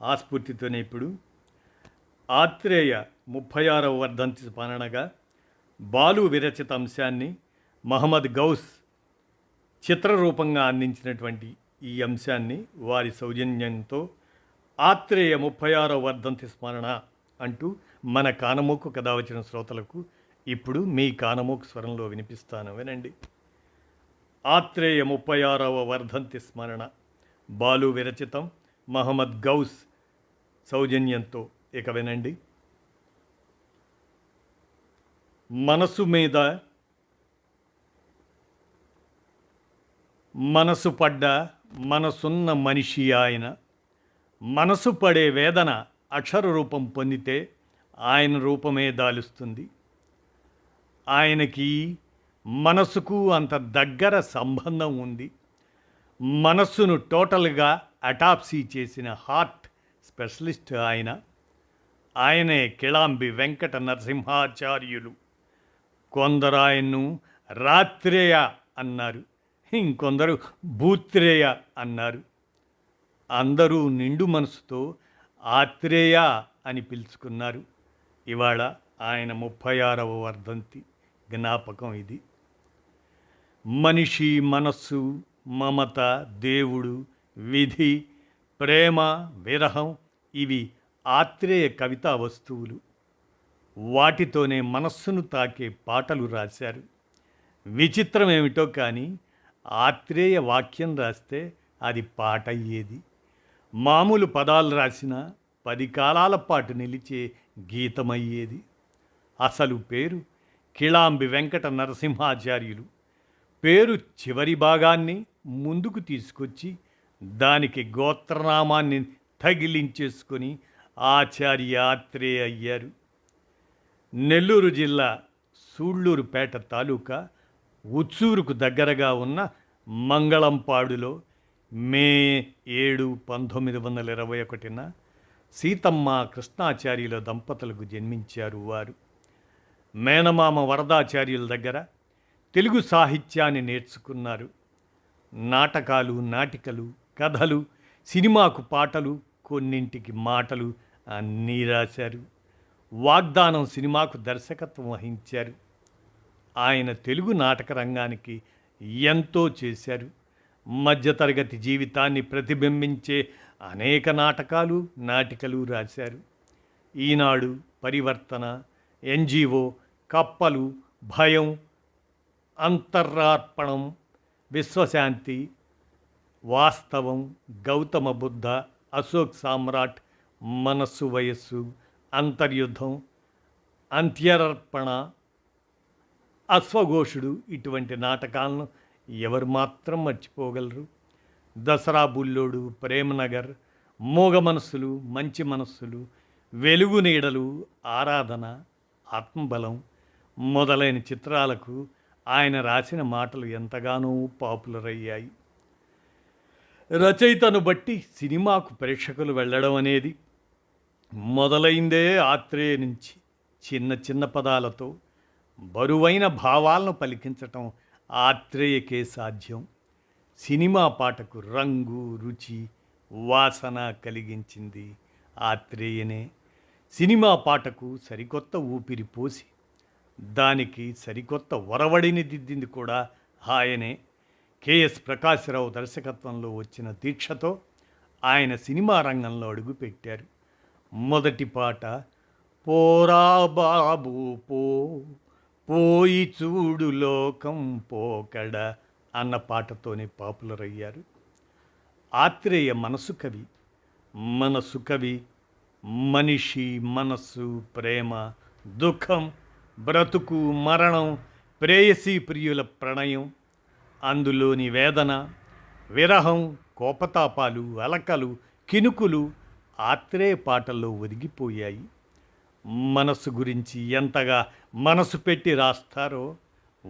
ఆస్ఫూర్తితోనే ఇప్పుడు ఆత్రేయ ముప్పై ఆరవ వర్ధంతి స్మరణగా బాలు విరచిత అంశాన్ని మహమ్మద్ గౌస్ చిత్రరూపంగా అందించినటువంటి ఈ అంశాన్ని వారి సౌజన్యంతో ఆత్రేయ ముప్పై ఆరవ వర్ధంతి స్మరణ అంటూ మన కానమోకు కథ వచ్చిన శ్రోతలకు ఇప్పుడు మీ కానమోకు స్వరంలో వినిపిస్తాను వినండి ఆత్రేయ ముప్పై ఆరవ వర్ధంతి స్మరణ బాలు విరచితం మహమ్మద్ గౌస్ సౌజన్యంతో ఇక వినండి. మనసు మీద మనసు పడ్డ మనసున్న మనిషి ఆయన మనసు పడే వేదన అక్షర రూపం పొందితే ఆయన రూపమే దాలుస్తుంది. ఆయనకి మనసుకు అంత దగ్గర సంబంధం ఉంది. మనస్సును టోటల్గా అటాప్సీ చేసిన హార్ట్ స్పెషలిస్ట్ ఆయన. ఆయనే కిళాంబి వెంకట నరసింహాచార్యులు. కొందరు ఆయన్ను రాత్రేయ అన్నారు. ఇంకొందరు భూత్రేయ అన్నారు. అందరూ నిండు మనసుతో ఆత్రేయ అని పిలుచుకున్నారు. ఇవాళ ఆయన ముప్పై ఆరవ వర్ధంతి. జ్ఞాపకం ఇది. మనిషి మనస్సు మమత దేవుడు విధి ప్రేమ విరహం ఇవి ఆత్రేయ కవితా వస్తువులు. వాటితోనే మనస్సును తాకే పాటలు రాశారు. విచిత్రం ఏమిటో కానీ ఆత్రేయ వాక్యం రాస్తే అది పాట అయ్యేది మామూలు పదాలు రాసిన పది కాలాల పాటు నిలిచే గీతమయ్యేది. అసలు పేరు కిళాంబి వెంకట నరసింహాచార్యులు. పేరు చివరి భాగాన్ని ముందుకు తీసుకొచ్చి దానికి గోత్రనామాన్ని తగిలించేసుకొని ఆచార్య అయ్యారు. నెల్లూరు జిల్లా సూళ్ళూరుపేట తాలూకా ఉచ్చూరుకు దగ్గరగా ఉన్న మంగళంపాడులో మే ఏడు పంతొమ్మిది వందల ఇరవై ఒకటిన సీతమ్మ కృష్ణాచార్యుల దంపతులకు జన్మించారు వారు. మేనమామ వరదాచార్యుల దగ్గర తెలుగు సాహిత్యాన్ని నేర్చుకున్నారు. నాటకాలు నాటికలు కథలు సినిమాకు పాటలు కొన్నింటికి మాటలు అన్నీ రాశారు వాగ్దానం సినిమాకు దర్శకత్వం వహించారు. ఆయన తెలుగు నాటక రంగానికి ఎంతో చేశారు. మధ్యతరగతి జీవితాన్ని ప్రతిబింబించే అనేక నాటకాలు నాటికలు రాశారు. ఈనాడు పరివర్తన ఎన్జిఓ కప్పలు భయం అంతరార్పణం విశ్వశాంతి వాస్తవం గౌతమ బుద్ధ అశోక్ సామ్రాట్ మనస్సు వయస్సు అంతర్యుద్ధం అంత్యర్పణ అశ్వఘోషుడు ఇటువంటి నాటకాలను ఎవరు మాత్రం మర్చిపోగలరు. దసరా బుల్లోడు ప్రేమనగర్ మోగ మనస్సులు మంచి మనస్సులు వెలుగు నీడలు ఆరాధన ఆత్మబలం మొదలైన చిత్రాలకు ఆయన రాసిన మాటలు ఎంతగానో పాపులర్ అయ్యాయి రచయితను బట్టి సినిమాకు ప్రేక్షకులు వెళ్ళడం అనేది మొదలైందే ఆత్రేయ నుంచి చిన్న చిన్న పదాలతో బరువైన భావాలను పలికించటం ఆత్రేయకే సాధ్యం. సినిమా పాటకు రంగు రుచి వాసన కలిగించింది ఆత్రేయనే సినిమా పాటకు సరికొత్త ఊపిరి పోసి దానికి సరికొత్త ఒరవడిని దిద్దింది కూడా ఆయనే. కెఎస్ ప్రకాశ్రావు దర్శకత్వంలో వచ్చిన దీక్షతో ఆయన సినిమా రంగంలో అడుగుపెట్టారు. మొదటి పాట పోరా బాబు పో పోయి చూడు లోకం పోకడ అన్న పాటతోనే పాపులర్ అయ్యారు ఆత్రేయ మనసు కవి మనసు కవి మనిషి మనస్సు ప్రేమ దుఃఖం బ్రతుకు మరణం ప్రేయసీ ప్రియుల ప్రణయం అందులోని వేదన విరహం కోపతాపాలు అలకలు కినుకులు ఆత్రేయ పాటల్లో ఒదిగిపోయాయి. మనసు గురించి ఎంతగా మనసు పెట్టి రాస్తారో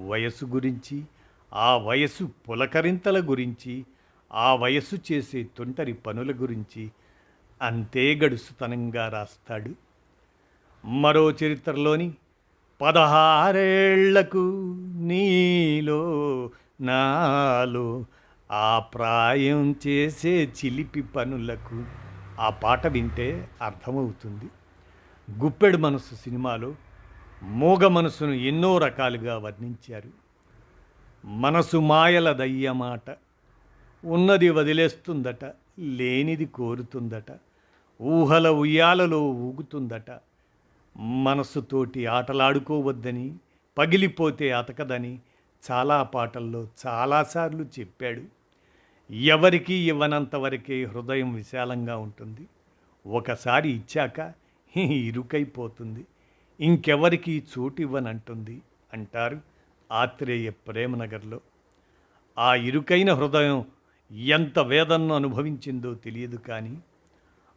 వయసు గురించి ఆ వయసు పులకరింతల గురించి ఆ వయసు చేసే తొంటరి పనుల గురించి అంతే గడుసుతనంగా రాస్తాడు. మరో చరిత్రలోని పదహారేళ్ళకు నీలో నాలో ఆ ప్రాయం చేసే చిలిపి పనులకు ఆ పాట వింటే అర్థమవుతుంది. గుప్పెడు మనసు సినిమాలో మూగ మనసును ఎన్నో రకాలుగా వర్ణించారు. మనసు మాయల దయ్యమాట ఉన్నది వదిలేస్తుందట లేనిది కోరుతుందట ఊహల ఉయ్యాలలో ఊగుతుందట మనసుతోటి ఆటలాడుకోవద్దని పగిలిపోతే అతకదని చాలా పాటల్లో చాలాసార్లు చెప్పాడు. ఎవరికి ఇవ్వనంత వరకే హృదయం విశాలంగా ఉంటుంది. ఒకసారి ఇచ్చాక ఇరుకైపోతుంది. ఇంకెవరికి చోటు ఇవ్వనంటుంది అంటారు ఆత్రేయ ప్రేమనగర్లో. ఆ ఇరుకైన హృదయం ఎంత వేదనను అనుభవించిందో తెలియదు కానీ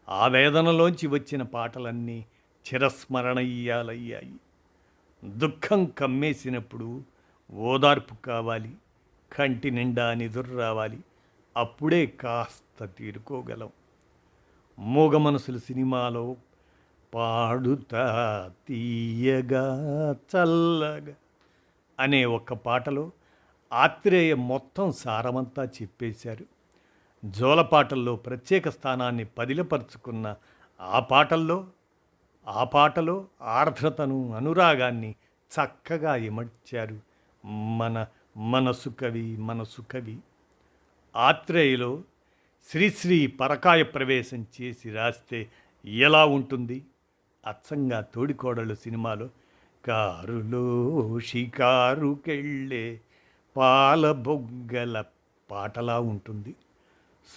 ఆ వేదనలోంచి వచ్చిన పాటలన్నీ చిరస్మరణీయాలయ్యాయి. దుఃఖం కమ్మేసినప్పుడు ఓదార్పు కావాలి కంటి నిండా నిదురు రావాలి. అప్పుడే కాస్త తీరుకోగలం. మూగ మనసులు సినిమాలో పాడుతా తీయగా చల్లగా అనే ఒక్క పాటలో ఆత్రేయ మొత్తం సారమంతా చెప్పేశారు. జోలపాటల్లో ప్రత్యేక స్థానాన్ని పదిలపరుచుకున్న ఆ పాటల్లో ఆ పాటలో ఆర్ద్రతను అనురాగాన్ని చక్కగా ఇమడ్చారు. మన మనసు కవి మనసు కవి. ఆత్రేయలో శ్రీశ్రీ పరకాయ ప్రవేశం చేసి రాస్తే ఎలా ఉంటుంది? అచ్చంగా తోడికోడలు సినిమాలో కారులో షికారుకెళ్ళే పాల బొగ్గల పాటలా ఉంటుంది.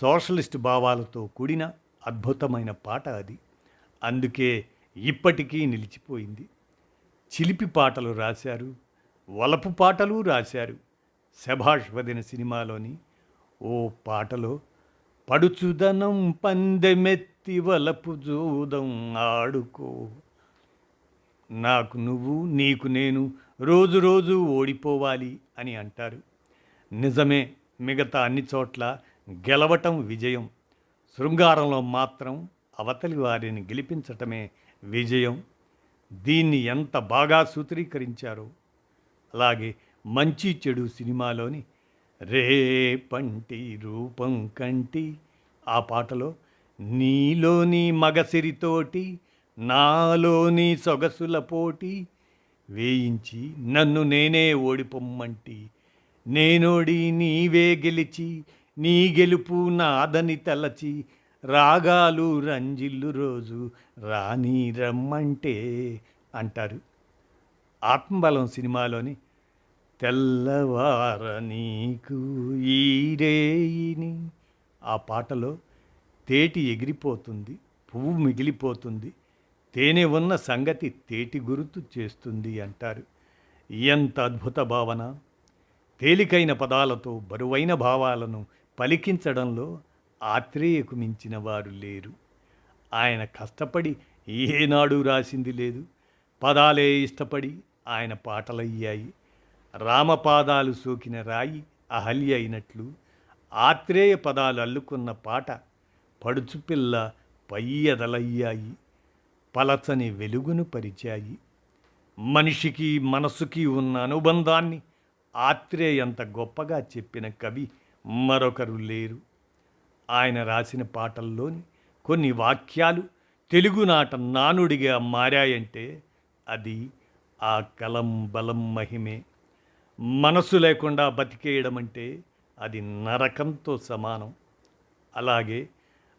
సోషలిస్ట్ భావాలతో కూడిన అద్భుతమైన పాట అది. అందుకే ఇప్పటికీ నిలిచిపోయింది. చిలిపి పాటలు రాశారు వలపు పాటలు రాశారు శభాష్ వదిన సినిమాలోని ఓ పాటలో. పడుచుదనం పందెమెత్తి వలపు జూదం ఆడుకో. నాకు నువ్వు నీకు నేను రోజు రోజు ఓడిపోవాలి అని అంటారు. నిజమే మిగతా అన్ని చోట్ల గెలవటం విజయం. శృంగారంలో మాత్రం అవతలి వారిని గెలిపించటమే విజయం. దీన్ని ఎంత బాగా సూత్రీకరించారో అలాగే మంచి చెడు సినిమాలోని రేపంటి రూపం కంటి ఆ పాటలో నీలోని మగసిరితోటి నాలోని సొగసుల పోటీ వేయించి నన్ను నేనే ఓడిపొమ్మంటి. నేనోడి నీవే గెలిచి నీ గెలుపు నాదని తలచి రాగాలు రంజిల్లు రోజు రాని రమ్మంటే అంటారు. ఆత్మబలం సినిమాలోని తెల్లవార నీకు ఈరేయిని. ఆ పాటలో తేటి ఎగిరిపోతుంది పువ్వు మిగిలిపోతుంది తేనె ఉన్న సంగతి తేటి గుర్తు చేస్తుంది అంటారు. ఎంత అద్భుత భావన! తేలికైన పదాలతో బరువైన భావాలను పలికించడంలో ఆత్రేయకు మించిన వారు లేరు. ఆయన కష్టపడి ఏనాడు రాసింది లేదు. పదాలే ఇష్టపడి ఆయన పాటలయ్యాయి. రామపాదాలు సోకిన రాయి అహల్య అయినట్లు ఆత్రేయ పదాలు అల్లుకున్న పాట పడుచుపిల్ల పయ్యదలయ్యాయి. పలచని వెలుగును పరిచాయి. మనిషికి మనసుకి ఉన్న అనుబంధాన్ని ఆత్రేయంత గొప్పగా చెప్పిన కవి మరొకరు లేరు. ఆయన రాసిన పాటల్లోని కొన్ని వాక్యాలు తెలుగునాట నానుడిగా మారాయంటే అది ఆ కలం బలం మహిమే. మనసు లేకుండా బతికేయడం అంటే అది నరకంతో సమానం. అలాగే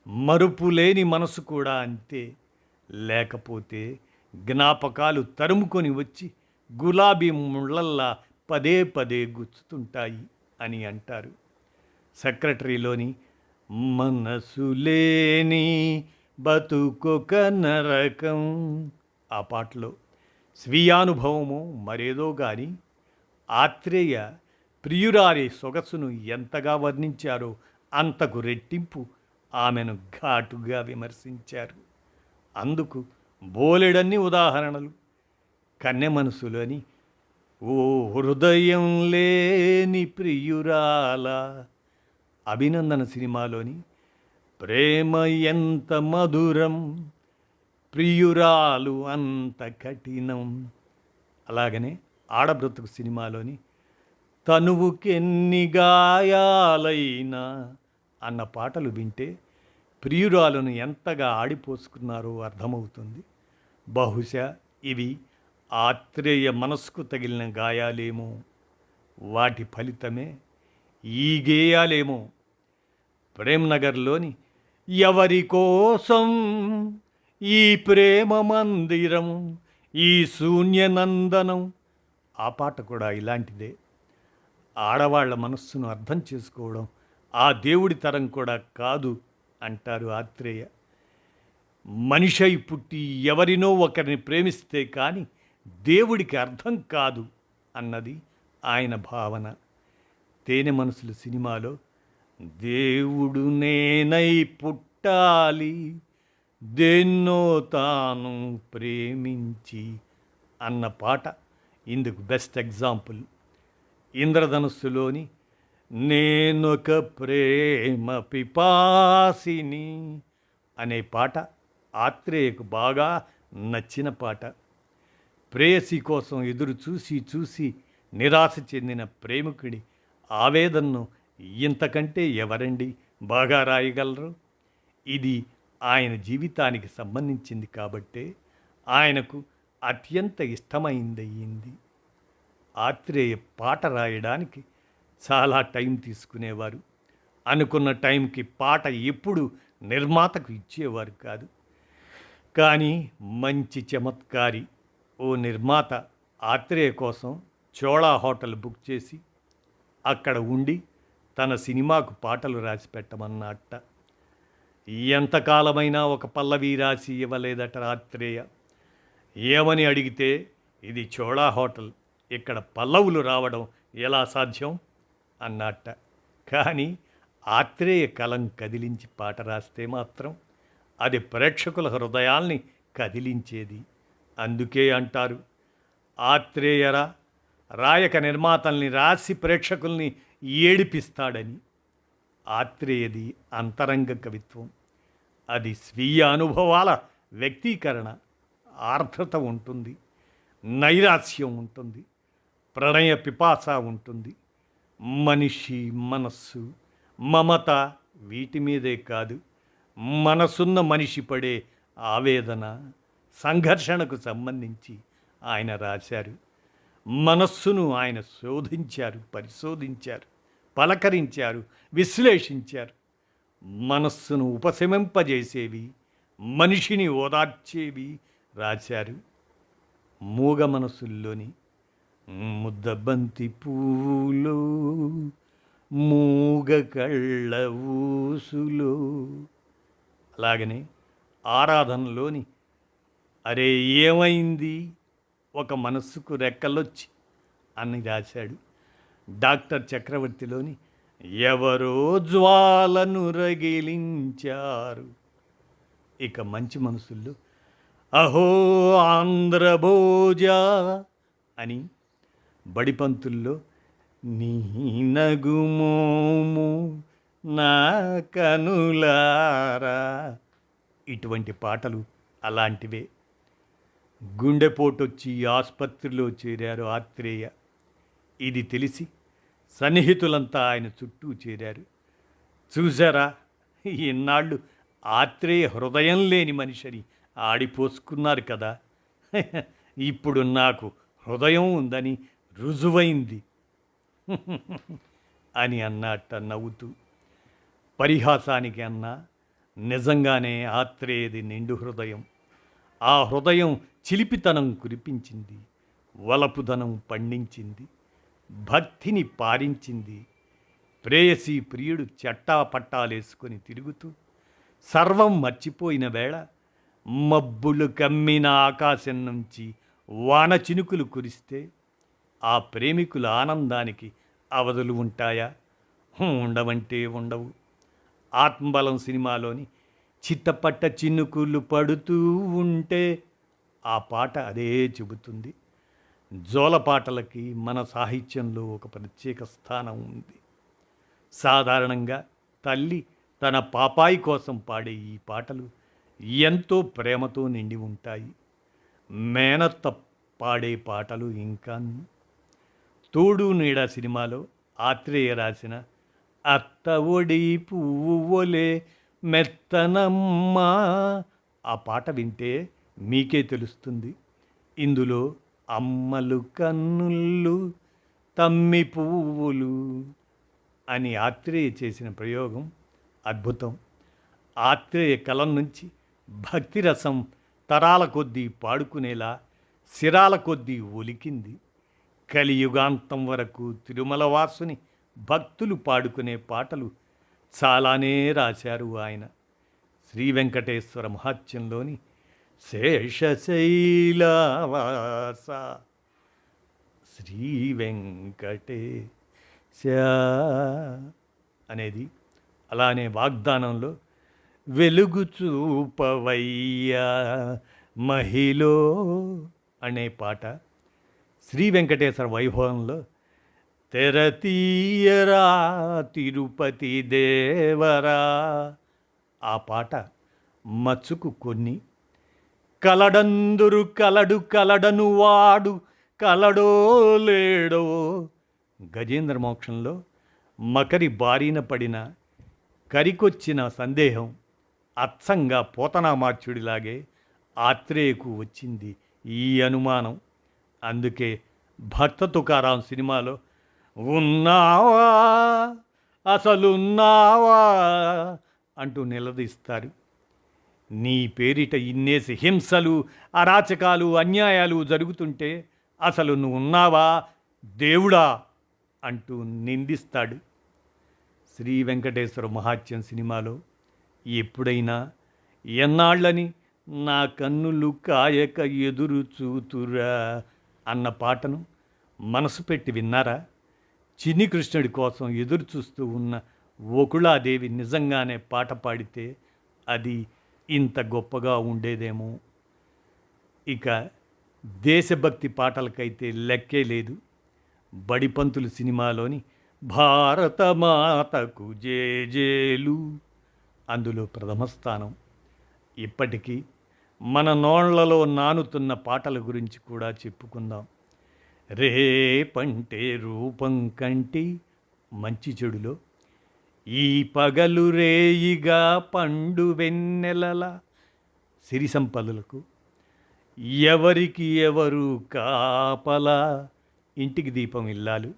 మరుపు లేని మనసు కూడా అంతే. లేకపోతే జ్ఞాపకాలు తరుముకొని వచ్చి గులాబీ ముళ్ళల్లా పదే పదే గుచ్చుతుంటాయి అని అంటారు. సెక్రటరీలోని మనసు లేని బతుకొక నరకం ఆ పాటలో. స్వీయానుభవమో మరేదో కానీ ఆత్రేయ ప్రియురారి సొగసును ఎంతగా వర్ణించారో అంతకు రెట్టింపు ఆమెను ఘాటుగా విమర్శించారు. అందుకు బోలెడన్ని ఉదాహరణలు. కన్నె మనసులోని ఓ హృదయం లేని ప్రియురాల అభినందన సినిమాలోని ప్రేమ ఎంత మధురం ప్రియురాలు అంత కఠినం. అలాగనే ఆడబ్రతుకు సినిమాలోని తనువుకెన్ని గాయాలైనా అన్న పాటలు వింటే ప్రియురాలను ఎంతగా ఆడిపోసుకున్నారో అర్థమవుతుంది. బహుశా ఇవి ఆత్రేయ మనస్కు తగిలిన గాయాలేమో. వాటి ఫలితమే ఈ గేయాలేమో. ప్రేమ్నగర్లోని ఎవరి కోసం ఈ ప్రేమ మందిరం ఈ శూన్యనందనం. ఆ పాట కూడా ఇలాంటిదే. ఆడవాళ్ళ మనస్సును అర్థం చేసుకోవడం ఆ దేవుడి తరం కూడా కాదు అంటారు ఆత్రేయ. మనిషై పుట్టి ఎవరినో ఒకరిని ప్రేమిస్తే కానీ దేవుడికి అర్థం కాదు అన్నది ఆయన భావన. తేనె మనసులు సినిమాలో దేవుడు నేనై పుట్టాలి దేన్నో తాను ప్రేమించి అన్న పాట ఇందుకు బెస్ట్ ఎగ్జాంపుల్ ఇంద్రధనుస్సులోని నేనొక ప్రేమ పిపాసిని అనే పాట ఆత్రేయకు బాగా నచ్చిన పాట. ప్రేయసి కోసం ఎదురు చూసి చూసి నిరాశ చెందిన ప్రేమికుడి ఆవేదనను ఇంతకంటే ఎవరండి బాగా రాయగలరు? ఇది ఆయన జీవితానికి సంబంధించింది కాబట్టే ఆయనకు అత్యంత ఇష్టమైందయ్యింది ఆత్రేయ పాట రాయడానికి చాలా టైం తీసుకునేవారు. అనుకున్న టైంకి పాట ఎప్పుడు నిర్మాతకు ఇచ్చేవారు కాదు. కానీ మంచి చమత్కారి ఓ నిర్మాత ఆత్రేయ కోసం చోళా హోటల్ బుక్ చేసి అక్కడ ఉండి తన సినిమాకు పాటలు రాసి పెట్టమన్నట్ట ఎంతకాలమైనా ఒక పల్లవి రాసి ఇవ్వలేదట ఆత్రేయ ఏమని అడిగితే ఇది చోళా హోటల్ ఇక్కడ పల్లవులు రావడం ఎలా సాధ్యం? అన్నట్ట కానీ ఆత్రేయ కలం కదిలించి పాట రాస్తే మాత్రం అది ప్రేక్షకుల హృదయాల్ని కదిలించేది. అందుకే అంటారు ఆత్రేయరా రాయక నిర్మాతల్ని రాసి ప్రేక్షకుల్ని ఏడిపిస్తాడని. ఆత్రేయది అంతరంగ కవిత్వం. అది స్వీయ అనుభవాల వ్యక్తీకరణ ఆర్ద్రత ఉంటుంది నైరాస్యం ఉంటుంది ప్రణయ పిపాస ఉంటుంది. మనిషి మనస్సు మమత వీటి మీదే కాదు మనసున్న మనిషి పడే ఆవేదన సంఘర్షణకు సంబంధించి ఆయన రాశారు. మనస్సును ఆయన శోధించారు పరిశోధించారు. పలకరించారు విశ్లేషించారు. మనస్సును ఉపశమింపజేసేవి మనిషిని ఓదార్చేవి రాశారు. మూగ మనసుల్లోని ముద్దబంతి పూలు మూగ కళ్ళ ఊసులో. అలాగనే ఆరాధనలోని అరే ఏమైంది? ఒక మనస్సుకు రెక్కలొచ్చి అని రాశాడు. డాక్టర్ చక్రవర్తిలోని ఎవరో జ్వాలను రగిలించారు. ఇక మంచి మనసుల్లో అహో ఆంధ్రభోజ అని బడిపంతుల్లో నీ నగుమోము నా కనులారా ఇటువంటి పాటలు అలాంటివే. గుండెపోటొచ్చి ఆసుపత్రిలో చేరారు ఆత్రేయ. ఇది తెలిసి సన్నిహితులంతా ఆయన చుట్టూ చేరారు. చూసారా ఇన్నాళ్ళు ఆత్రేయ హృదయం లేని మనిషిని ఆడిపోసుకున్నారు కదా. ఇప్పుడు నాకు హృదయం ఉందని రుజువైంది. అని అన్నట్ట నవ్వుతూ పరిహాసానికి అన్నా నిజంగానే ఆత్రేయది నిండు హృదయం. ఆ హృదయం చిలిపితనం కురిపించింది వలపుదనం పండించింది. భక్తిని పారించింది. ప్రేయసి ప్రియుడు చట్టా పట్టాలేసుకొని తిరుగుతూ సర్వం మర్చిపోయిన వేళ మబ్బులు కమ్మిన ఆకాశం నుంచి వాన చినుకులు కురిస్తే ఆ ప్రేమికుల ఆనందానికి అవధులు ఉంటాయా? ఉండవంటే ఉండవు. ఆత్మబలం సినిమాలోని చిత్తపట్ట చిన్నుకుళ్ళు పడుతూ ఉంటే ఆ పాట అదే చెబుతుంది. జోల పాటలకి మన సాహిత్యంలో ఒక ప్రత్యేక స్థానం ఉంది. సాధారణంగా తల్లి తన పాపాయి కోసం పాడే ఈ పాటలు ఎంతో ప్రేమతో నిండి ఉంటాయి. మేనత్త పాడే పాటలు ఇంకా తోడు నీడ సినిమాలో ఆత్రేయ రాసిన అత్త ఒడి పువ్వు ఒలే మెత్తనమ్మా ఆ పాట వింటే మీకే తెలుస్తుంది. ఇందులో అమ్మలు కన్నుళ్ళు తమ్మి పువ్వులు అని ఆత్రేయ చేసిన ప్రయోగం అద్భుతం. ఆత్రేయ కలం నుంచి భక్తి రసం తరాల కొద్దీ పాడుకునేలా శిరాల కొద్దీ ఒలికింది. కలియుగాంతం వరకు తిరుమల వాసుని భక్తులు పాడుకునే పాటలు చాలానే రాశారు ఆయన. శ్రీ వెంకటేశ్వర మహాత్యంలోని శేషశైలవాస. శ్రీ వెంకటేశ అనేది అలానే వాగ్దానంలో వెలుగు చూపవయ్యా మహిలో అనే పాట శ్రీ వెంకటేశ్వర వైభవంలో తెరతీయరా తిరుపతి దేవరా. ఆ పాట మచ్చుకు కొన్ని కలడందురు కలడు కలడను వాడు కలడో లేడో గజేంద్ర మోక్షంలో మకరి బారిన పడిన కరికొచ్చిన సందేహం అచ్చంగా పోతనామార్చుడిలాగే ఆత్రేయకు వచ్చింది ఈ అనుమానం. అందుకే భక్త తుకారాం సినిమాలో ఉన్నావా? అసలున్నావా? అంటూ నిలదీస్తారు. నీ పేరిట ఇన్నేసి హింసలు అరాచకాలు అన్యాయాలు జరుగుతుంటే అసలు నువ్వు ఉన్నావా దేవుడా అంటూ నిందిస్తాడు. శ్రీ వెంకటేశ్వర మహాత్యం సినిమాలో ఎప్పుడైనా ఎన్నాళ్ళని నా కన్నులు కాయక ఎదురు చూతురా అన్న పాటను మనసు పెట్టి విన్నారా? చిన్ని కృష్ణుడి కోసం ఎదురు చూస్తూ ఉన్న ఒకళాదేవి నిజంగానే పాట పాడితే అది ఇంత గొప్పగా ఉండేదేమో. ఇక దేశభక్తి పాటలకైతే లెక్కే లేదు. బడిపంతులు సినిమాలోని భారతమాతకు జేజేలు అందులో ప్రథమ స్థానం. ఇప్పటికీ మన నోళ్ళలో నానుతున్న పాటల గురించి కూడా చెప్పుకుందాం. రేపంటే రూపం కంటి మంచి చెడులో ఈ పగలు రేయిగా పండు వెన్నెలల. సిరి సంపదలకు ఎవరికి ఎవరు కాపలా. ఇంటికి దీపం ఇల్లాలు.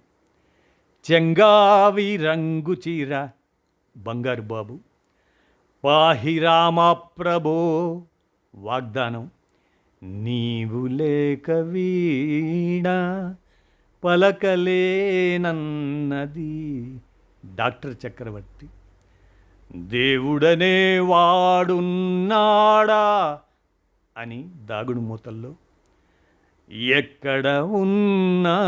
చెంగావి రంగు చీర. బంగారు బాబు. పాహిరామా ప్రభో. వాగ్దానం. నీవు లేక వీణ. పలకలేనన్నది. డాక్టర్ చక్రవర్తి. దేవుడనే వాడున్నాడా? అని దాగుడు మూతల్లో. ఎక్కడ ఉన్నా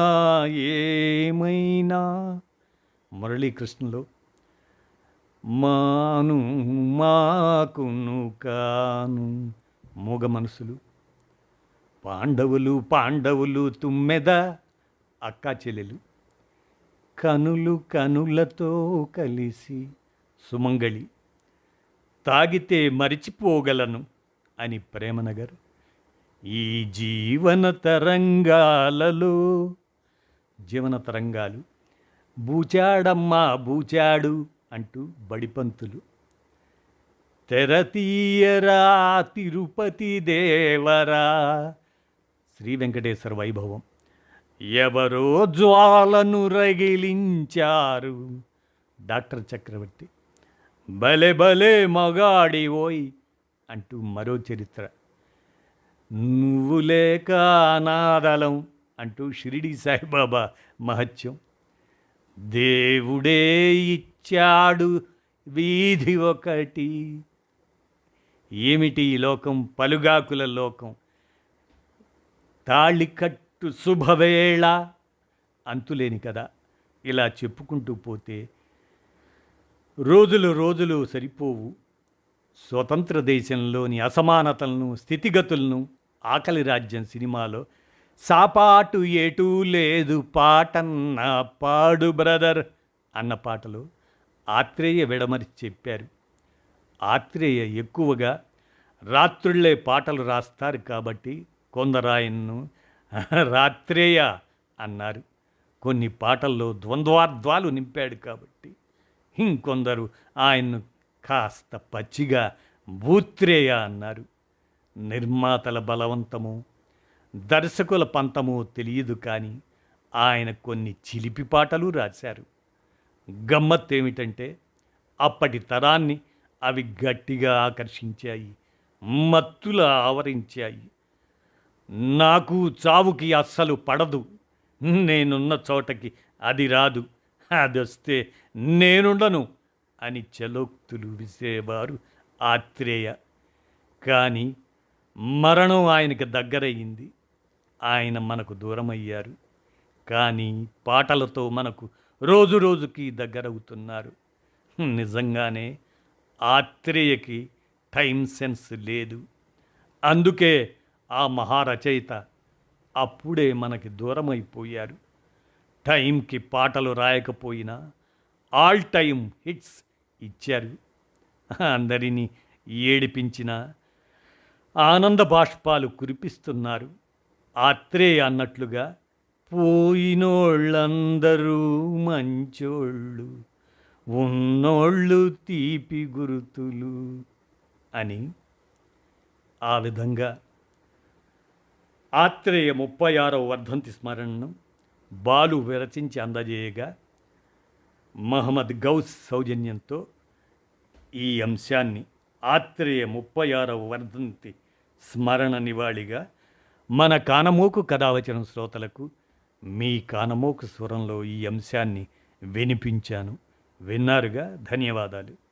ఏమైనా? మురళీకృష్ణలో. మాను మాకును కాను మూగ మనసులు. పాండవులు పాండవులు తుమ్మెద అక్కా చెల్లెలు. కనులు కనులతో కలిసి సుమంగళి తాగితే మరిచిపోగలను అని ప్రేమనగర్. ఈ జీవన తరంగాలలో జీవన తరంగాలు బూచాడమ్మా బూచాడు అంటూ బడిపంతులు. తెరతీయరా తిరుపతి దేవరా శ్రీ వెంకటేశ్వర వైభవం. ఎవరో జ్వాలను రగిలించారు. డాక్టర్ చక్రవర్తి భలే భలే మగాడి ఓయ్ అంటూ మరో చరిత్ర. నువ్వు లేక అనాదలం అంటూ షిరిడి సాయిబాబా మహత్యం. దేవుడే ఇచ్చాడు వీధి ఒకటి. ఏమిటి ఈ లోకం? పలుగాకుల లోకం. తాళికట్టు శుభవేళ అంతులేని కదా ఇలా చెప్పుకుంటూ పోతే రోజులు రోజులు సరిపోవు. స్వతంత్ర దేశంలోని అసమానతలను స్థితిగతులను ఆకలి రాజ్యం సినిమాలో సాపాటు ఏటూ లేదు పాటన్న పాడు బ్రదర్ అన్న పాటలో ఆత్రేయ విడమరి చెప్పారు. ఆత్రేయ ఎక్కువగా రాత్రుళ్ళే పాటలు రాస్తారు కాబట్టి కొందరాయన్ను రాత్రేయ అన్నారు. కొన్ని పాటల్లో ద్వంద్వార్థాలు నింపాడు కాబట్టి ఇంకొందరు ఆయన్ను కాస్త పచ్చిగా భూత్రేయ అన్నారు. నిర్మాతల బలవంతము దర్శకుల పంతము తెలియదు కానీ ఆయన కొన్ని చిలిపి పాటలు రాశారు. గమ్మత్ ఏమిటంటే అప్పటి తరాన్ని అవి గట్టిగా ఆకర్షించాయి మత్తుల ఆవరించాయి. నాకు చావుకి అస్సలు పడదు. నేనున్న చోటకి అది రాదు. అది వస్తే నేనుండను అని చలోక్తులు విసేవారు ఆత్రేయ. కానీ మరణం ఆయనకు దగ్గరయ్యింది ఆయన మనకు దూరమయ్యారు. కానీ పాటలతో మనకు రోజు రోజుకి దగ్గరవుతున్నారు. నిజంగానే ఆత్రేయకి టైం సెన్స్ లేదు. అందుకే ఆ మహారచయిత అప్పుడే మనకి దూరమైపోయారు టైంకి పాటలు రాయకపోయినా ఆల్ టైం హిట్స్ ఇచ్చారు. అందరినీ ఏడిపించిన ఆనంద బాష్పాలు కురిపిస్తున్నారు. ఆత్రేయ అన్నట్లుగా పోయినోళ్ళందరూ మంచోళ్ళు ఉన్నోళ్ళు తీపి గురుతులు అని ఆ విధంగా ఆత్రేయ ముప్పై ఆరవ వర్ధంతి స్మరణను బాలు విరచించి అందజేయగా మహమ్మద్ గౌస్ సౌజన్యంతో ఈ అంశాన్ని ఆత్రేయ ముప్పై ఆరవ వర్ధంతి స్మరణ నివాళిగా మన కానమోకు కథావచనం శ్రోతలకు మీ కానమోకు స్వరంలో ఈ అంశాన్ని వినిపించాను. విన్నారుగా? ధన్యవాదాలు.